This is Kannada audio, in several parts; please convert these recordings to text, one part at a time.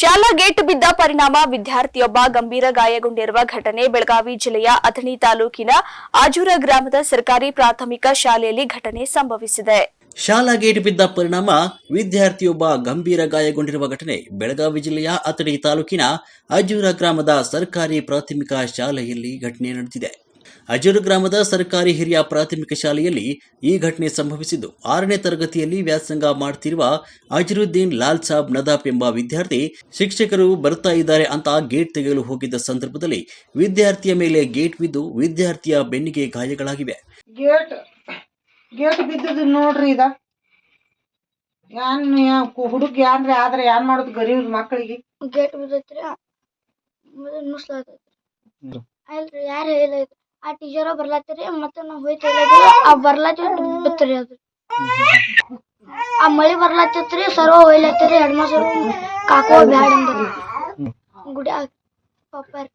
ಶಾಲಾ ಗೇಟ್ ಬಿದ್ದ ಪರಿಣಾಮ, ವಿದ್ಯಾರ್ಥಿಯೊಬ್ಬ ಗಂಭೀರ ಗಾಯಗೊಂಡಿರುವ ಘಟನೆ ಬೆಳಗಾವಿ ಜಿಲ್ಲೆಯ ಅಥಣಿ ತಾಲೂಕಿನ ಆಜೂರ ಗ್ರಾಮದ ಸರ್ಕಾರಿ ಪ್ರಾಥಮಿಕ ಶಾಲೆಯಲ್ಲಿ ಘಟನೆ ಸಂಭವಿಸಿದೆ. ಶಾಲಾ ಗೇಟ್ ಬಿದ್ದ ಪರಿಣಾಮ, ವಿದ್ಯಾರ್ಥಿಯೊಬ್ಬ ಗಂಭೀರ ಗಾಯಗೊಂಡಿರುವ ಘಟನೆ ಬೆಳಗಾವಿ ಜಿಲ್ಲೆಯ ಅಥಣಿ ತಾಲೂಕಿನ ಅಜೂರ ಗ್ರಾಮದ ಸರ್ಕಾರಿ ಪ್ರಾಥಮಿಕ ಶಾಲೆಯಲ್ಲಿ ಘಟನೆ ನಡೆದಿದೆ. ಅಜೂರು ಗ್ರಾಮದ ಸರ್ಕಾರಿ ಹಿರಿಯ ಪ್ರಾಥಮಿಕ ಶಾಲೆಯಲ್ಲಿ ಈ ಘಟನೆ ಸಂಭವಿಸಿದ್ದು. ಆರನೇ ತರಗತಿಯಲ್ಲಿ ವ್ಯಾಸಂಗ ಮಾಡುತ್ತಿರುವ ಅಜರುದ್ದೀನ್ ಲಾಲ್ ಸಾಬ್ ನದಾಫ್ ಎಂಬ ವಿದ್ಯಾರ್ಥಿ ಶಿಕ್ಷಕರು ಬರ್ತಾ ಇದ್ದಾರೆ ಅಂತ ಗೇಟ್ ತೆಗೆಯಲು ಹೋಗಿದ್ದ ಸಂದರ್ಭದಲ್ಲಿ ವಿದ್ಯಾರ್ಥಿಯ ಮೇಲೆ ಗೇಟ್ ಬಿದ್ದು ವಿದ್ಯಾರ್ಥಿಯ ಬೆನ್ನಿಗೆ ಗಾಯಗಳಾಗಿವೆ. ಗೇಟ್ ಗೇಟ್ ಬಿದ್ದದ ನೋಡ್ರಿ ಇದ. ಯಾನ್ ಹುಡುಗ ಯಾನ್ರಿ ಆದ್ರೆ ಯಾನ್ ಮಾಡುದು ಗರೀಬ್ ಮಕ್ಕಳಿಗೆ. ಗೇಟ್ ಬಿದ್ದೈತ್ರಿ ಅಲ್ರಿ ಯಾರು ಹೇಳಿದ್ರಿ? ಆ ಟೀಚರ್ ಬರ್ಲಾತ್ರಿ ಮತ್ತೆ ನಾವು ಹೋಯ್ತಿಲ್ಲ ಆ ಬರ್ಲಾತ್ರಿ ಬಿತ್ರಿ ಅದು. ಆ ಮಳಿ ಬರ್ಲಾತಿತ್ರಿ ಸರ್ವ ಹೋಯ್ಲತ್ತೀರಿ ಹೆಡ್ ಮಾಸ್ಟರ್ ಕಾಕೋ ಬ್ಯಾಡ ಅಂದ್ರಿ. ಗುಡಿ ಪಪ್ಪರ್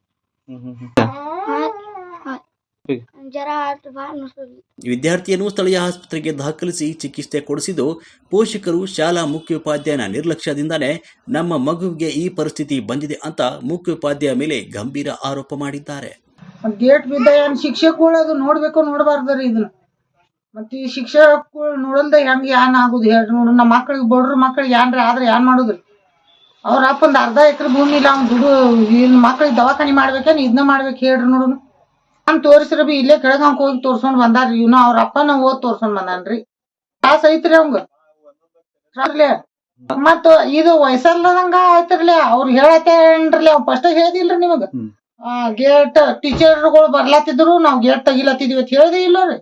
ವಿದ್ಯಾರ್ಥಿಯನ್ನು ಸ್ಥಳೀಯ ಆಸ್ಪತ್ರೆಗೆ ದಾಖಲಿಸಿ ಚಿಕಿತ್ಸೆ ಕೊಡಿಸಿದ್ದು ಪೋಷಕರು ಶಾಲಾ ಮುಖ್ಯೋಪಾಧ್ಯಾಯನ ನಿರ್ಲಕ್ಷ್ಯದಿಂದಾನೇ ನಮ್ಮ ಮಗುವಿಗೆ ಈ ಪರಿಸ್ಥಿತಿ ಬಂದಿದೆ ಅಂತ ಮುಖ್ಯೋಪಾಧ್ಯಾಯ ಮೇಲೆ ಗಂಭೀರ ಆರೋಪ ಮಾಡಿದ್ದಾರೆ. ಗೇಟ್ ಬಿದ್ದ ಏನ್ ಶಿಕ್ಷಕಗಳು ಅದು ನೋಡ್ಬೇಕು, ನೋಡ್ಬಾರ್ದ್ರಿ ಇದನ್ನ. ಮತ್ತೆ ಈ ಶಿಕ್ಷಕಗಳು ನೋಡಲ್ದ ಹೆಂಗ್ ಏನ್ ಆಗುದು ಹೇಳ್ರಿ ನೋಡು. ನಮ್ಮ ಮಕ್ಳಿಗೆ ಬಡ್ರ ಮಕ್ಳಿಗೆ ಏನ್ರಿ ಆದ್ರೆ ಏನ್ ಮಾಡುದ್ರಿ? ಅವ್ರ ಅಪ್ಪಂದ ಅರ್ಧ ಎಕರೆ ಭೂಮಿ ಇಲ್ಲ, ಅವ್ನ್ ದುಡ್ಡು ಇನ್ ಮಕ್ಳಿಗೆ ದವಾಖಾನಿ ಮಾಡ್ಬೇಕೇನ್ ಇದನ್ನ ಮಾಡ್ಬೇಕು ಹೇಳ್ರಿ ನೋಡುನು ನಾನ್ ತೋರಿಸ್ರ ಬಿ ಇಲ್ಲೇ ಕೆಳಗ ಹೋಗಿ ತೋರ್ಸ್ಕೊಂಡ್ ಬಂದಾರ್ರಿ ಇವ್ನ, ಅವ್ರ ಅಪ್ಪನ ಓದ್ ತೋರ್ಸ್ಕೊಂಡ್ ಬಂದಾನ್ರಿ. ತ್ರಾಸ ಐತ್ರಿ ಅವಂಗ. ಮತ್ತ ಇದು ವಯಸ್ಸಲ್ಲದಂಗ ಆಯ್ತಿರ್ಲಿ, ಅವ್ರು ಹೇಳತ್ತೇನ್ರಿ ಅವ್ ಫಸ್ಟ್ ಹೇಳಿದಿಲ್ರಿ ನಿಮಗ. ಗೇಟ್ ಟೀಚರ್ಗಳು ಬರ್ಲಾತಿದ್ರು ನಾವು ಗೇಟ್ ತೆಗಿಲತ್ತಿದ್ವಿ ಅಂತ ಹೇಳದೇ ಇಲ್ಲ ರೀ.